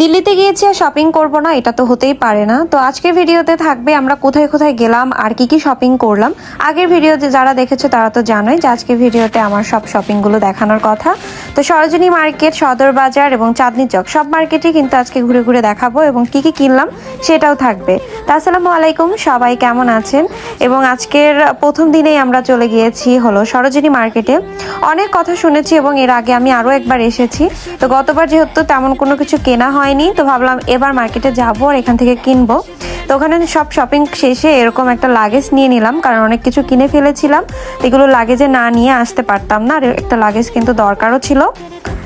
ঘুরতে গিয়েছি আর শপিং করব না, এটা তো হতেই পারে না। তো আজকের ভিডিওতে থাকবে, আমরা কোথায় কোথায় গেলাম, আর কি কি শপিং করলাম। আগের ভিডিওতে যারা দেখেছ তারা তো জানোই যে আজকের ভিডিওতে আমার সব শপিংগুলো দেখানোর কথা। তো সরোজিনী মার্কেট, সদর বাজার এবং চাঁদনি চক, সব মার্কেটে কিন্তু আজকে ঘুরে ঘুরে দেখাবো এবং কি কি কিনলাম সেটাও থাকবে। তা আসসালামু আলাইকুম, সবাই কেমন আছেন? এবং আজকের প্রথম দিনেই আমরা চলে গিয়েছি হলো সরোজিনী মার্কেটে। অনেক কথা শুনেছি এবং এর আগে আমি আরও একবার এসেছি। তো গতবার যেহেতু তেমন কোনো কিছু কেনা হয়নি, তো ভাবলাম এবার মার্কেটে যাব আর এখান থেকে কিনবো। তো ওখানে সব শপিং শেষে এরকম একটা লাগেজ নিয়ে নিলাম, কারণ অনেক কিছু কিনে ফেলেছিলাম। এগুলো লাগেজে না নিয়ে আসতে পারতাম না, আর একটা লাগেজ কিন্তু দরকারও ছিল।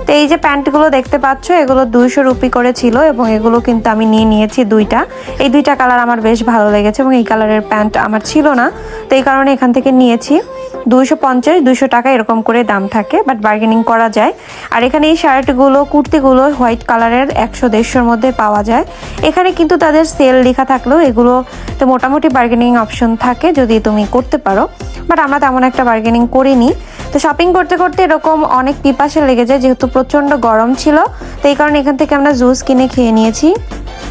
তো এই যে প্যান্টগুলো দেখতে পাচ্ছ, এগুলো দুইশো রুপি করে ছিল এবং এগুলো কিন্তু আমি নিয়ে নিয়েছি দুইটা। এই দুইটা কালার আমার বেশ ভালো লেগেছে এবং এই কালারের প্যান্ট আমার ছিল না। তো এই কারণে এখান থেকে নিয়েছি। দুইশো পঞ্চাশ, দুইশো টাকা এরকম করে দাম থাকে বাট বার্গেনিং করা যায়। আর এখানে এই শার্টগুলো, কুর্তিগুলো হোয়াইট কালারের একশো দেড়শোর মধ্যে পাওয়া যায়। এখানে কিন্তু তাদের সেল লেখা থাকলেও এগুলো তো মোটামুটি বার্গেনিং অপশন থাকে যদি তুমি করতে পারো। বাট আমরা তেমন একটা বার্গেনিং করিনি। তো শপিং করতে করতে এরকম অনেক পিপাসা লেগে যায়, যেহেতু প্রচণ্ড গরম ছিল। তো এই কারণে এখান থেকে আমরা জুস কিনে খেয়ে নিয়েছি।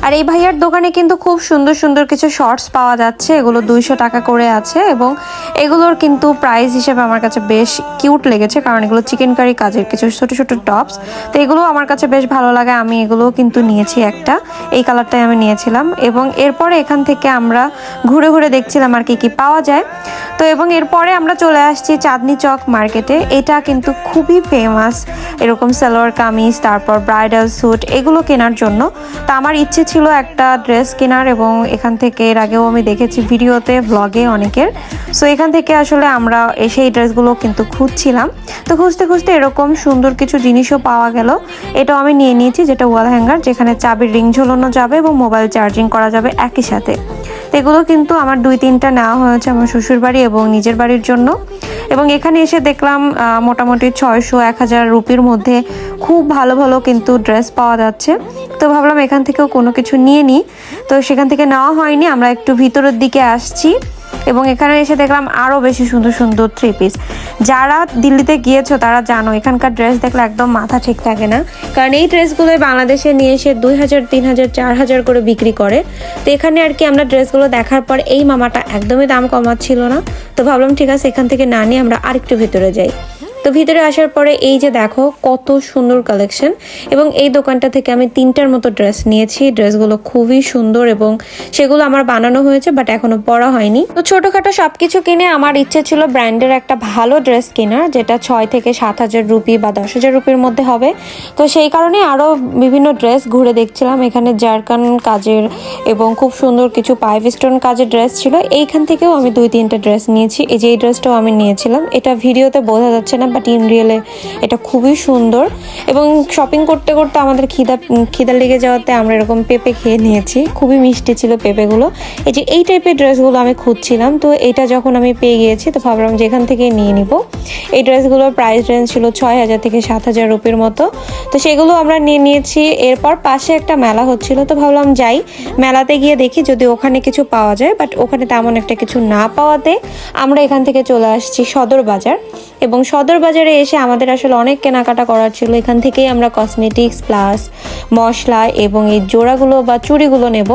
আর এই ভাইয়ার দোকানে কিন্তু খুব সুন্দর সুন্দর কিছু শর্টস পাওয়া যাচ্ছে, এগুলো দুইশো টাকা করে আছে এবং এগুলোর কিন্তু প্রাইস হিসেবে আমার কাছে বেশ কিউট লেগেছে কারণ এগুলো চিকেন কারি কাজের কিছু ছোট ছোট টপস তো এগুলো আমার কাছে বেশ ভালো লাগে, আমি এগুলো কিন্তু নিয়েছি একটা, এই কালারটাই আমি নিয়েছিলাম এবং এরপরে এখান থেকে আমরা ঘুরে ঘুরে দেখছিলাম আর কি কি পাওয়া যায়। তো এবং এরপরে আমরা চলে আসছি চাঁদনি চক মার্কেটে এটা কিন্তু খুবই ফেমাস এরকম সালোয়ার কামিজ, তারপর ব্রাইডাল স্যুট এগুলো কেনার জন্য। তো আমার ইচ্ছে ছিল একটা ড্রেস কেনার এবং এখান থেকে এর আগেও আমি দেখেছি ভিডিওতে ব্লগে অনেকের। সো এখান থেকে আসলে আমরা এসে এই ড্রেসগুলো কিন্তু খুঁজছিলাম। তো খুঁজতে খুঁজতে এরকম সুন্দর কিছু জিনিসও পাওয়া গেল। এটাও আমি নিয়ে নিয়েছি, যেটা ওয়াল হ্যাঙ্গার যেখানে চাবির রিং ঝোলানো যাবে এবং মোবাইল চার্জিং করা যাবে একই সাথে। এগুলো কিন্তু আমার দুই তিনটা নেওয়া হয়েছে আমার শ্বশুর বাড়ি এবং নিজের বাড়ির জন্য। এবং এখানে এসে দেখলাম মোটামুটি ছয়শো এক হাজার রুপির মধ্যে খুব ভালো ভালো কিন্তু ড্রেস পাওয়া যাচ্ছে। তো ভাবলাম এখান থেকেও কোনো কিছু নিয়ে নিই। তো সেখান থেকে নেওয়া হয়নি, আমরা একটু ভিতরের দিকে আসছি। এবং এখানে এসে দেখলাম আরও বেশি সুন্দর সুন্দর থ্রি পিস যারা দিল্লিতে গিয়েছো, তারা জানো, এখানকার ড্রেস দেখলে একদম মাথা ঠিক থাকে না। কারণ এই ড্রেসগুলোই বাংলাদেশে নিয়ে এসে দুই হাজার, তিন হাজার, চার হাজার করে বিক্রি করে। তো এখানে আর কি আমরা ড্রেসগুলো দেখার পর এই মামাটা একদমই দাম কমাচ্ছিল না। তো ভাবলাম ঠিক আছে, এখান থেকে না নিয়ে আমরা আরেকটু ভিতরে যাই। তো ভিতরে আসার পরে এই যে দেখো, কত সুন্দর কালেকশন এবং এই দোকানটা থেকে আমি তিনটার মতো ড্রেস নিয়েছি। ড্রেসগুলো খুবই সুন্দর এবং সেগুলো আমার বানানো হয়েছে বাট এখনও পরা হয়নি। তো ছোটোখাটো সব কিছু কিনে আমার ইচ্ছে ছিল ব্র্যান্ডের একটা ভালো ড্রেস কেনার, যেটা ছয় থেকে সাত হাজার রুপি বা দশ হাজার রুপির মধ্যে হবে। তো সেই কারণে আরও বিভিন্ন ড্রেস ঘুরে দেখছিলাম। এখানে জারকান কাজের এবং খুব সুন্দর কিছু পাইভ স্টোন কাজের ড্রেস ছিল। এইখান থেকেও আমি দুই তিনটা ড্রেস নিয়েছি। এই যে এই ড্রেসটাও আমি নিয়েছিলাম। এটা ভিডিওতে বোঝা যাচ্ছে না বাট ইন রিয়েলে এটা খুবই সুন্দর এবং শপিং করতে করতে আমাদের খিদা খিদা লেগে যাওয়াতে আমরা এরকম পেঁপে খেয়ে নিয়েছি। খুবই মিষ্টি ছিল পেঁপেগুলো। এই যে এই টাইপের ড্রেসগুলো আমি খুঁজছিলাম, তো এটা যখন আমি পেয়ে গিয়েছি, তো ভাবলাম যেখান থেকে নিয়ে নিব। এই ড্রেসগুলোর প্রাইস রেঞ্জ ছিল ছয় হাজার থেকে সাত হাজার রুপির মতো। তো সেগুলো আমরা নিয়ে নিয়েছি। এরপর পাশে একটা মেলা হচ্ছিল, তো ভাবলাম যাই, মেলাতে গিয়ে দেখি যদি ওখানে কিছু পাওয়া যায়। বাট ওখানে তেমন একটা কিছু না পাওয়াতে আমরা এখান থেকে চলে আসছি সদর বাজার। এবং সদর বাজারে এসে আমাদের আসলে অনেক কেনাকাটা করার ছিল। এখান থেকেই আমরা কসমেটিক্স প্লাস মশলা এবং এই জোড়াগুলো বা চুড়িগুলো নেব।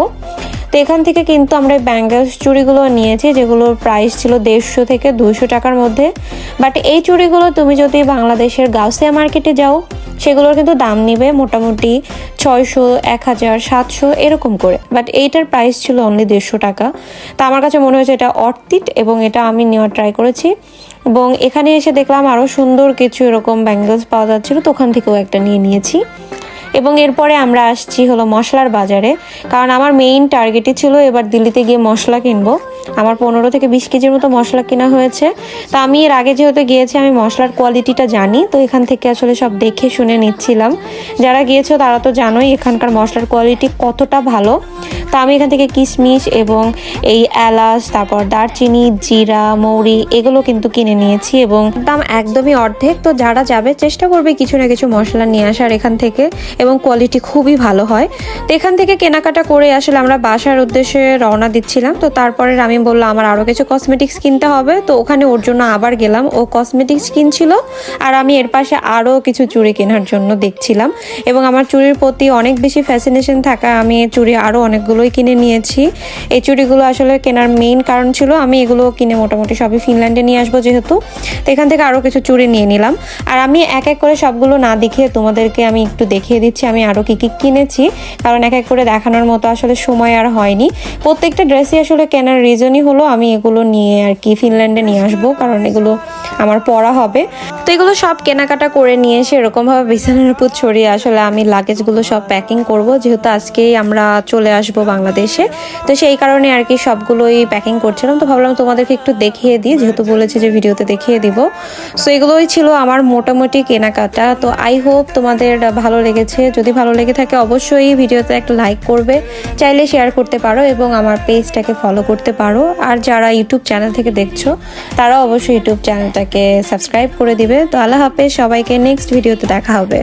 তো এখান থেকে কিন্তু আমরা ব্যাঙ্গেলস চুড়িগুলো নিয়েছি, যেগুলোর প্রাইস ছিল দেড়শো থেকে দুশো টাকার মধ্যে। বাট এই চুড়িগুলো তুমি যদি বাংলাদেশের গাউসিয়া মার্কেটে যাও, সেগুলোর কিন্তু দাম নিবে মোটামুটি ছয়শো, এক হাজার, সাতশো, এরকম করে। বাট এইটার প্রাইস ছিল অনলি দেড়শো টাকা। তা আমার কাছে মনে হয়েছে এটা অর্থিট এবং এটা আমি নেওয়ার ট্রাই করেছি। এবং এখানে এসে দেখলাম আরও সুন্দর কিছু এরকম ব্যাঙ্গেলস পাওয়া যাচ্ছিল, তো ওখান থেকেও একটা নিয়ে নিয়েছি। এবং এরপরে আমরা আসছি হলো মশলার বাজারে। কারণ আমার মেইন টার্গেটই ছিল এবার দিল্লিতে গিয়ে মশলা কিনবো। আমার পনেরো থেকে বিশ কেজির মতো মশলা কেনা হয়েছে। তো আমি এর আগে যেহেতু গিয়েছি, আমি মশলার কোয়ালিটিটা জানি। তো এখান থেকে আসলে সব দেখে শুনে নিচ্ছিলাম। যারা গিয়েছো তারা তো জানোই এখানকার মশলার কোয়ালিটি কতটা ভালো। তো আমি এখান থেকে কিশমিশ এবং এই এলাচ, তারপর দারচিনি, জিরা, মৌরি এগুলো কিন্তু কিনে নিয়েছি এবং দাম একদমই অর্ধেক। তো যারা যাবে, চেষ্টা করবে কিছু না কিছু মশলা নিয়ে আসার এখান থেকে এবং কোয়ালিটি খুবই ভালো হয়। তো এখান থেকে কেনাকাটা করে আসলে আমরা বাসার উদ্দেশ্যে রওনা দিচ্ছিলাম। তো তারপরে আমি বললাম আমার আরও কিছু কসমেটিক্স কিনতে হবে। তো ওখানে ওর জন্য আবার গেলাম। ও কসমেটিক্স কিনছিল আর আমি এর পাশে আরও কিছু চুড়ি কেনার জন্য দেখছিলাম। এবং আমার চুড়ির প্রতি অনেক বেশি ফ্যাসিনেশন থাকা আমি চুড়ি আরও অনেকগুলোই কিনে নিয়েছি। এই চুড়িগুলো আসলে কেনার মেইন কারণ ছিল, আমি এগুলো কিনে মোটামুটি সবই ফিনল্যান্ডে নিয়ে আসব যেহেতু। তো এখান থেকে আরও কিছু চুড়ি নিয়ে নিলাম। আর আমি এক এক করে সবগুলো না দেখিয়ে তোমাদেরকে আমি একটু দেখিয়ে দিচ্ছি, আমি আরও কী কী কিনেছি। কারণ এক এক করে দেখানোর মতো আসলে সময় আর হয়নি। প্রত্যেকটা ড্রেসই আসলে কেনার রিজনই হলো, আমি এগুলো নিয়ে আর কি ফিনল্যান্ডে নিয়ে আসব, কারণ এগুলো আমার পড়া হবে। তো এগুলো সব কেনাকাটা করে নিয়ে এসে এরকমভাবে বিছানার উপর ছড়িয়ে আসলে আমি লাগেজগুলো সব প্যাকিং করব। যেহেতু আজকেই আমরা চলে আসব বাংলাদেশে। তো সেই কারণে আর কি সবগুলোই প্যাকিং করছিলাম। তো ভাবলাম তোমাদেরকে একটু দেখিয়ে দিই, যেহেতু বলেছে যে ভিডিওতে দেখিয়ে দিব। সো এগুলোই ছিল আমার মোটামুটি কেনাকাটা। তো আই হোপ তোমাদের ভালো লেগেছে। যদি ভালো লেগে থাকে অবশ্যই ভিডিওতে একটা লাইক করবে। চাইলে শেয়ার করতে পারো এবং আমার পেজটাকে ফলো করতে পারো। আর যারা ইউটিউব চ্যানেল থেকে দেখছ, তারা অবশ্যই ইউটিউব চ্যানেলটাকে সাবস্ক্রাইব করে দিবে। তো আল্লাহ হাফেজ, সবাইকে নেক্সট ভিডিওতে দেখা হবে।